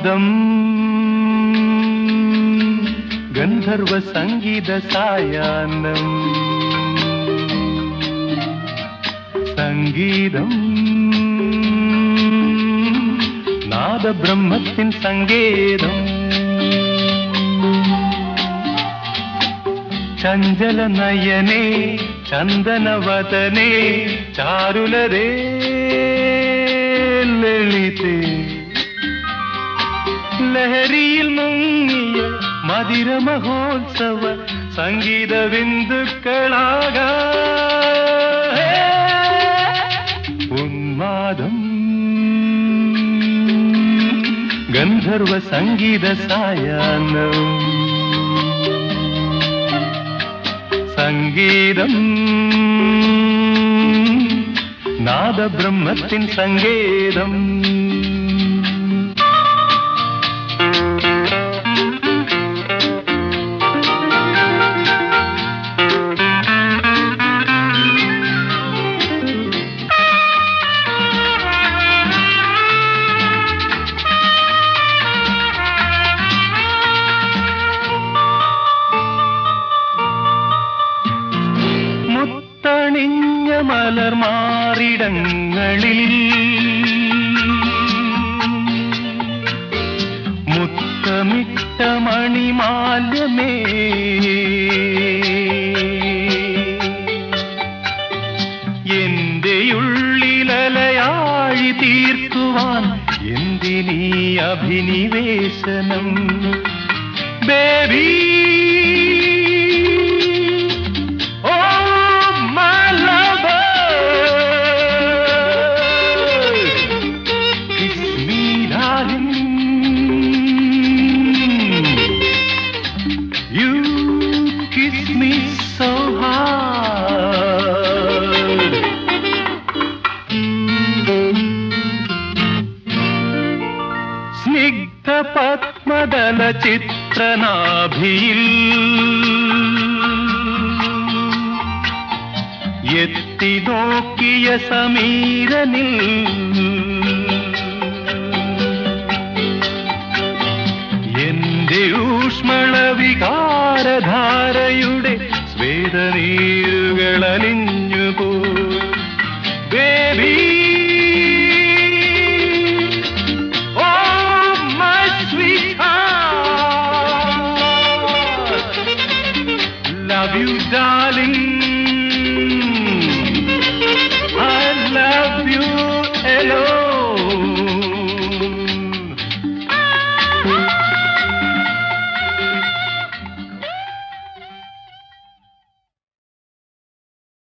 ഉന്മാദം ഗന്ധർവ സംഗീത സായാഹ്നം. സംഗീതം. നാദബ്രഹ്മത്തിൻ സങ്കേതം. ചഞ്ചല നയനേ ചന്ദനവതനേ ചാരുലരേ മധുര മഹോത്സവ സംഗീത ബിന്ദുക്കളാക. ഉന്മാദം. ഗന്ധർവ സംഗീത സായാഹ്നം. സംഗീതം. നാദബ്രഹ്മത്തിൻ സങ്കേതം. മുത്തണിഞ്ഞ മലർമാറിടങ്ങളിൽ മുത്തമിട്ട മണിമാല്യമേ. എന്റെ ഉള്ളിലലയാഴി തീർക്കുവാൻ എന്തിനീ അഭിനിവേശനം? So എത്തി നോക്കിയ സമീരനിൽ എന്റെ ഊഷ്മള വികാരധാരയുടെ ചെയ്ത നീരുകൾ അലിഞ്ഞു baby darling. I love you.